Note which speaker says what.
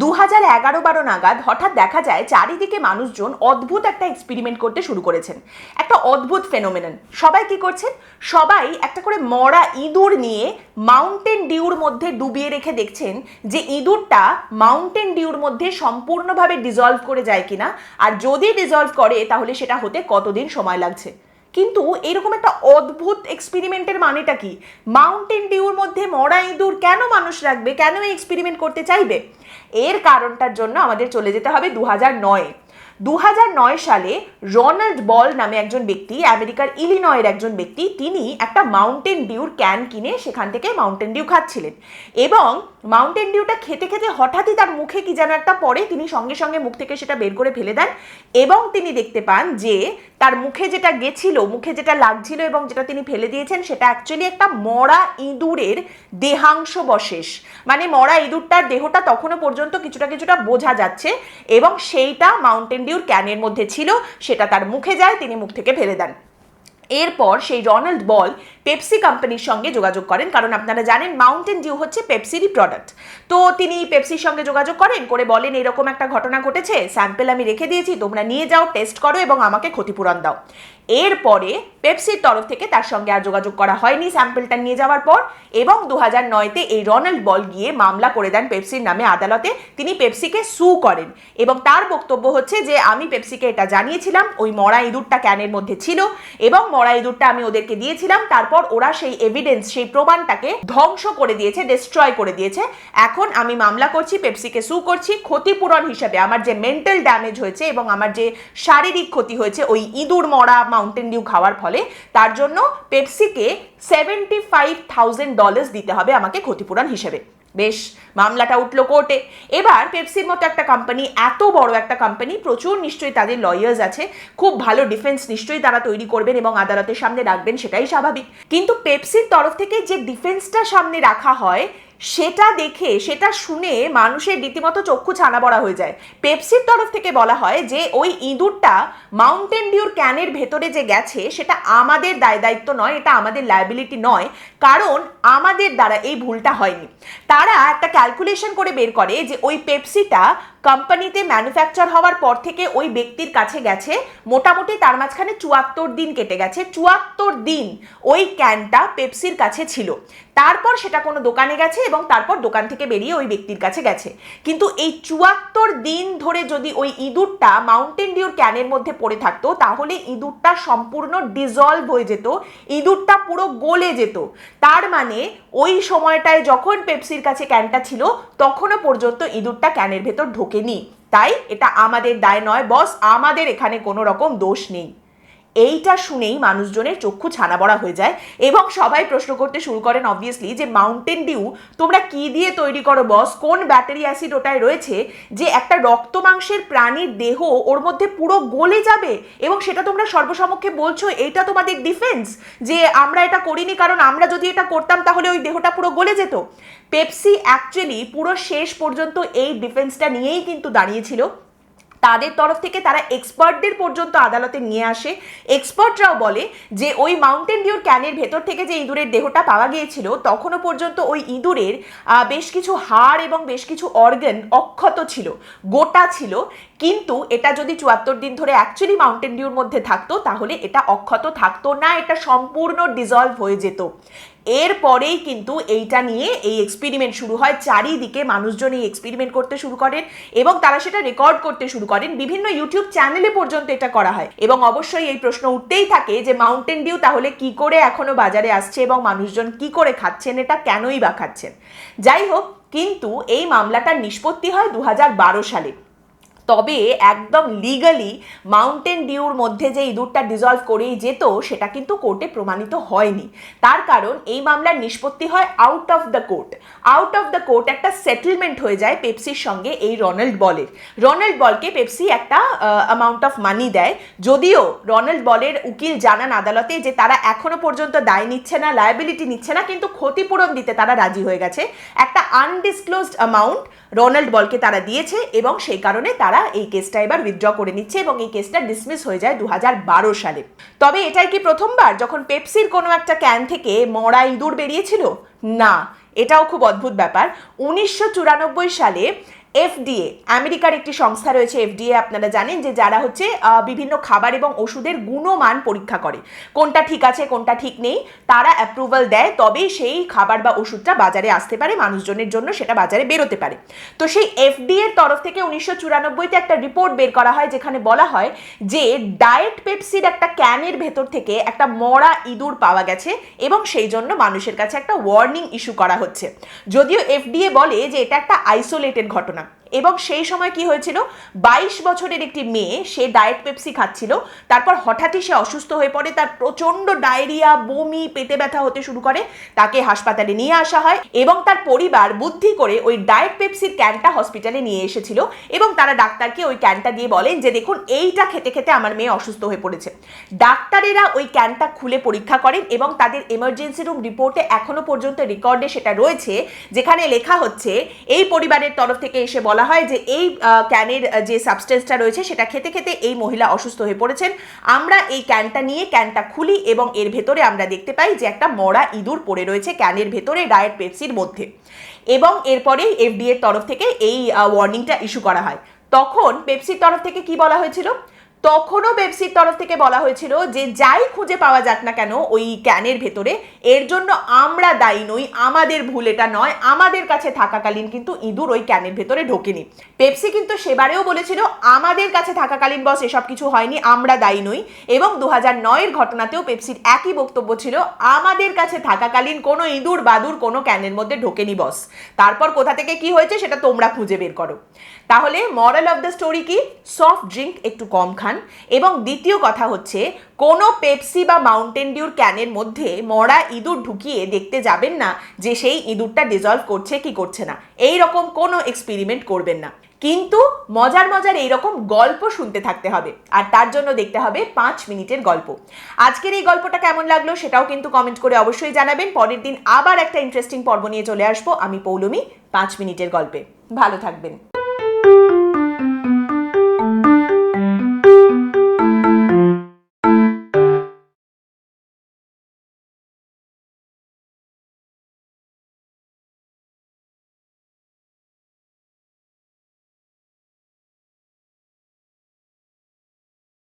Speaker 1: দু হাজার এগারো বারো নাগাদ হঠাৎ দেখা যায় চারিদিকে মানুষজন অদ্ভুত একটা এক্সপেরিমেন্ট করতে শুরু করেছেন। একটা অদ্ভুত ফেনোমেনন সবাই কি করছেন? সবাই একটা করে মরা ইঁদুর নিয়ে মাউন্টেন ডিউর মধ্যে ডুবিয়ে রেখে দেখছেন যে ইঁদুরটা মাউন্টেন ডিউর মধ্যে সম্পূর্ণভাবে ডিজলভ করে যায় কিনা। আর যদি ডিজলভ করে, তাহলে সেটা হতে কতদিন সময় লাগছে? কিন্তু এরকম একটা অদ্ভুত এক্সপেরিমেন্টের মানেটা কি? মাউন্টেন ডিউর মধ্যে মরা ইঁদুর কেন মানুষ রাখবে? কেন এই এক্সপেরিমেন্ট করতে চাইবে? এর কারণটার জন্য আমাদের চলে যেতে হবে দু হাজার নয় দু সালে রনাল্ড বল নামে একজন ব্যক্তি, আমেরিকার ইলিনয়ের একজন ব্যক্তি, তিনি একটা মাউন্টেন ডিউর ক্যান কিনে সেখান থেকে মাউন্টেন ডিউ খাচ্ছিলেন। এবং মাউন্টেন ডিউটা খেতে খেতে হঠাৎই তার মুখে কি যেন একটা পড়ে, তিনি সঙ্গে সঙ্গে মুখ থেকে সেটা বের করে ফেলে দেন এবং তিনি দেখতে পান যে তার মুখে যেটা গেছিল, মুখে যেটা লাগছিল এবং যেটা তিনি ফেলে দিয়েছেন, সেটা অ্যাকচুয়ালি একটা মরা ইঁদুরের দেহাংশ বশেষ মানে মরা ইঁদুরটার দেহটা তখনও পর্যন্ত কিছুটা কিছুটা বোঝা যাচ্ছে এবং সেইটা মাউন্টেন ডিউর ক্যানের মধ্যে ছিল, সেটা তার মুখে যায়, তিনি মুখ থেকে ফেলে দেন। এরপর সেই রনাল্ড বল পেপসি কোম্পানির সঙ্গে যোগাযোগ করেন, কারণ আপনারা জানেন মাউন্টেন ডিউ হচ্ছে পেপসিরই প্রোডাক্ট তো তিনি পেপসির সঙ্গে যোগাযোগ করেন, করে বলেন এরকম একটা ঘটনা ঘটেছে, স্যাম্পেল আমি রেখে দিয়েছি, তোমরা নিয়ে যাও টেস্ট করো এবং আমাকে ক্ষতিপূরণ দাও। এরপরে পেপসির তরফ থেকে তার সঙ্গে আর যোগাযোগ করা হয়নি। স্যাম্পেলটা নিয়ে যাওয়ার পর এবং দু হাজার নয়তে এই রনাল্ড বল গিয়ে মামলা করে দেন পেপসির নামে আদালতে। তিনি পেপসিকে সু করেন এবং তার বক্তব্য হচ্ছে যে, আমি পেপসিকে এটা জানিয়েছিলাম, ওই মরা ইঁদুরটা ক্যানের মধ্যে ছিল এবং মরা ইঁদুরটা আমি ওদেরকে দিয়েছিলাম। তারপর ওরা সেই এভিডেন্স সেই প্রমাণটাকে ধ্বংস করে দিয়েছে ডিস্ট্রয় করে দিয়েছে। এখন আমি মামলা করছি, পেপসিকে সু করছি। ক্ষতিপূরণ হিসেবে আমার যে মেন্টাল ড্যামেজ হয়েছে এবং আমার যে শারীরিক ক্ষতি হয়েছে, ওই ইঁদুর মরা মাউন্টেন ডিউ খাওয়ার ফলে তার জন্য পেপসিকে সেভেন্টি ফাইভ থাউজেন্ড ডলার্স দিতে হবে আমাকে ক্ষতিপূরণ হিসেবে। বেশ, মামলাটা উঠল কোর্টে। এবার পেপসির মতো একটা কোম্পানি এত বড় একটা কোম্পানি প্রচুর নিশ্চয়ই তাদের লয়ার্স আছে, খুব ভালো ডিফেন্স নিশ্চয়ই তারা তৈরি করবেন এবং আদালতের সামনে রাখবেন সেটাই স্বাভাবিক। কিন্তু পেপসির তরফ থেকে যে ডিফেন্সটা সামনে রাখা হয় সেটা দেখে, সেটা শুনে মানুষের রীতিমতো চক্ষু ছানা বড়া হয়ে যায়। পেপসির তরফ থেকে বলা হয় যে, ওই ইঁদুরটা মাউন্টেন ডিউর ক্যানের ভেতরে যে গেছে, সেটা আমাদের দায় দায়িত্ব নয়, এটা আমাদের লায়াবিলিটি নয়, কারণ আমাদের দ্বারা এই ভুলটা হয়নি। তারা একটা ক্যালকুলেশন করে বের করে যে, ওই পেপসিটা কোম্পানিতে ম্যানুফ্যাকচার হওয়ার পর থেকে ওই ব্যক্তির কাছে গেছে। মোটামুটি তার মাঝখানে চুয়াত্তর দিন কেটে গেছে। চুয়াত্তর দিন ওই ক্যানটা পেপসির কাছে ছিল। তারপর সেটা কোনো দোকানে গেছে এবং তারপর দোকান থেকে বেরিয়ে ওই ব্যক্তির কাছে গেছে। কিন্তু এই চুয়াত্তর দিন ধরে যদি ওই ইঁদুরটা মাউন্টেন ডিউর ক্যানের মধ্যে পড়ে থাকতো, তাহলে ইঁদুরটা সম্পূর্ণ ডিজলভ হয়ে যেত। ইঁদুরটা পুরো গলে যেত। তার মানে ওই সময়টায় যখন পেপসির কাছে ক্যানটা ছিল, তখনও পর্যন্ত ইঁদুরটা ক্যানের ভেতর ঢোকেনি তাই এটা আমাদের দায় নয় বস আমাদের এখানে কোনো রকম দোষ নেই। এইটা শুনেই মানুষজনের চক্ষু ছানা বড়া হয়ে যায় এবং সবাই প্রশ্ন করতে শুরু করেন অবভিয়াসলি যে মাউন্টেন ডিউ তোমরা কি দিয়ে তৈরি করো বস কোন ব্যাটারি অ্যাসিড ওটায় রয়েছে যে একটা রক্ত মাংসের প্রাণীর দেহ ওর মধ্যে পুরো গলে যাবে? এবং সেটা তোমরা সর্বসমক্ষে বলছো এটা তোমাদের ডিফেন্স যে আমরা এটা করিনি কারণ আমরা যদি এটা করতাম তাহলে ওই দেহটা পুরো গলে যেত। পেপসি অ্যাকচুয়ালি পুরো শেষ পর্যন্ত এই ডিফেন্সটা নিয়েই কিন্তু দাঁড়িয়েছিল। তাদের তরফ থেকে তারা এক্সপার্টদের পর্যন্ত আদালতে নিয়ে আসে। এক্সপার্টরাও বলে যে, ওই মাউন্টেন ডিউর ক্যানের ভেতর থেকে যে ইঁদুরের দেহটা পাওয়া গিয়েছিল, তখনও পর্যন্ত ওই ইঁদুরের বেশ কিছু হাড় এবং বেশ কিছু অর্গান অক্ষত ছিল, গোটা ছিল। কিন্তু এটা যদি চুয়াত্তর দিন ধরে অ্যাকচুয়ালি মাউন্টেন ডিউর মধ্যে থাকতো, তাহলে এটা অক্ষত থাকতো না, এটা সম্পূর্ণ ডিজলভ হয়ে যেত। এরপরেই কিন্তু এইটা নিয়ে এই এক্সপেরিমেন্ট শুরু হয়। চারিদিকে মানুষজন এই এক্সপেরিমেন্ট করতে শুরু করেন এবং তারা সেটা রেকর্ড করতে শুরু করেন। বিভিন্ন ইউটিউব চ্যানেলে পর্যন্ত এটা করা হয় এবং অবশ্যই এই প্রশ্ন উঠতেই থাকে যে মাউন্টেন ডিউ তাহলে কি করে এখনও বাজারে আসছে এবং মানুষজন কি করে খাচ্ছেন, এটা কেনই বা খাচ্ছেন? যাই হোক, কিন্তু এই মামলাটার নিষ্পত্তি হয় দু হাজার বারো সালে। তবে একদম লিগালি মাউন্টেন ডিউর মধ্যে যে ইঁদুরটা ডিজলভ করেই যেত, সেটা কিন্তু কোর্টে প্রমাণিত হয়নি। তার কারণ এই মামলার নিষ্পত্তি হয় out of the court out of the court একটা সেটেলমেন্ট হয়ে যায় পেপসির সঙ্গে এই রনাল্ড বলের। রনাল্ড বলকে পেপসি একটা অ্যামাউন্ট অফ মানি দেয়। যদিও রনাল্ড বলের উকিল জানান আদালতে যে তারা এখনও পর্যন্ত দায় নিচ্ছে না লায়াবিলিটি নিচ্ছে না, কিন্তু ক্ষতিপূরণ দিতে তারা রাজি হয়ে গেছে। একটা আনডিসক্লোজড অ্যামাউন্ট রোনাল্ড বলকে তারা দিয়েছে এবং সেই কারণে তারা এই কেসটা এবার উইথড্র করে নিচ্ছে এবং এই কেসটা ডিসমিস হয়ে যায় দু হাজার বারো সালে। তবে এটাই কি প্রথমবার যখন পেপসির কোনো একটা ক্যান থেকে মরা ইঁদুর বেরিয়েছিল? না, এটাও খুব অদ্ভুত ব্যাপার। উনিশশো চুরানব্বই সালে এফডিএ, আমেরিকার একটি সংস্থা রয়েছে এফডিএ, আপনারা জানেন যে যারা হচ্ছে বিভিন্ন খাবার এবং ওষুধের গুণমান পরীক্ষা করে। কোনটা ঠিক আছে, কোনটা ঠিক নেই, তারা অ্যাপ্রুভাল দেয় তবেই সেই খাবার বা ওষুধটা বাজারে আসতে পারে, মানুষজনের জন্য সেটা বাজারে বেরোতে পারে। তো সেই এফডিএর তরফ থেকে উনিশশো চুরানব্বইতে একটা রিপোর্ট বের করা হয়, যেখানে বলা হয় যে ডায়েট পেপসির একটা ক্যানের ভেতর থেকে একটা মরা ইঁদুর পাওয়া গেছে এবং সেই জন্য মানুষের কাছে একটা ওয়ার্নিং ইস্যু করা হচ্ছে। যদিও এফডিএ বলে যে, এটা একটা আইসোলেটেড ঘটনা। এবং সেই সময় কি হয়েছিল? বাইশ বছরের একটি মেয়ে, সে ডায়েট পেপসি খাচ্ছিল। তারপর হঠাৎই সে অসুস্থ হয়ে পড়ে। তার প্রচণ্ড ডায়রিয়া, বমি, পেটে ব্যথা হতে শুরু করে। তাকে হাসপাতালে নিয়ে আসা হয় এবং তার পরিবার বুদ্ধি করে ওই ডায়েট পেপসির ক্যানটা হসপিটালে নিয়ে এসেছিল এবং তারা ডাক্তারকে ওই ক্যানটা দিয়ে বলেন যে, দেখুন, এইটা খেতে খেতে আমার মেয়ে অসুস্থ হয়ে পড়েছে। ডাক্তারেরা ওই ক্যানটা খুলে পরীক্ষা করেন এবং তাদের এমার্জেন্সি রুম রিপোর্টে এখনও পর্যন্ত রেকর্ডে সেটা রয়েছে, যেখানে লেখা হচ্ছে, এই পরিবারের তরফ থেকে এসে বলা হয় যে এই ক্যানের যে সাবস্টেন্সটা রয়েছে সেটা খেতে খেতে এই মহিলা অসুস্থ হয়ে পড়েছেন। আমরা এই ক্যানটা নিয়ে ক্যানটা খুলি এবং এর ভেতরে আমরা দেখতে পাই যে একটা মরা ইঁদুর পড়ে রয়েছে ক্যানের ভেতরে ডায়েট পেপসির মধ্যে। এবং এরপরেই এফডিএর তরফ থেকে এই ওয়ার্নিংটা ইস্যু করা হয়। তখন পেপসির তরফ থেকে কি বলা হয়েছিল? তখনও পেপসির তরফ থেকে বলা হয়েছিল যে যাই খুঁজে পাওয়া যাক না কেন, ওই ক্যানের ভেতরে। এর জন্য আমরা দায়ী নই, আমাদের ভুল এটা নয়, আমাদের কাছে থাকাকালীন কিন্তু ইঁদুর ওই ক্যানের ভেতরে ঢোকেনি। পেপসি কিন্তু সেবারেও বলেছিল, আমাদের কাছে থাকাকালীন বস এসব কিছু হয়নি, আমরা দায়ী নই। এবং দু হাজার নয়ের ঘটনাতেও পেপসির একই বক্তব্য ছিল, আমাদের কাছে থাকাকালীন কোনো ইঁদুর বাদুর কোনো ক্যানের মধ্যে ঢোকেনি বস। তারপর কোথা থেকে কি হয়েছে সেটা তোমরা খুঁজে বের করো। তাহলে মরাল অফ দ্য স্টোরি কি? সফট ড্রিঙ্ক একটু কম খান। এবং দ্বিতীয় কথা হচ্ছে, কোনো পেপসি বা মাউন্টেন ডিউর ক্যানের মধ্যে মরা ইঁদুর ঢুকিয়ে দেখতে যাবেন না যে সেই ইঁদুরটা ডিজলভ করছে কি করছে না। এই রকম কোনো এক্সপেরিমেন্ট করবেন না। কিন্তু মজার মজার এইরকম গল্প শুনতে থাকতে হবে। আর তার জন্য দেখতে হবে পাঁচ মিনিটের গল্প। আজকের এই গল্পটা কেমন লাগল সেটাও কিন্তু কমেন্ট করে অবশ্যই জানাবেন। পরের দিন আবার একটা ইন্টারেস্টিং পর্ব নিয়ে চলে আসব। আমি পৌলমি, পাঁচ মিনিটের গল্পে। ভালো থাকবেন।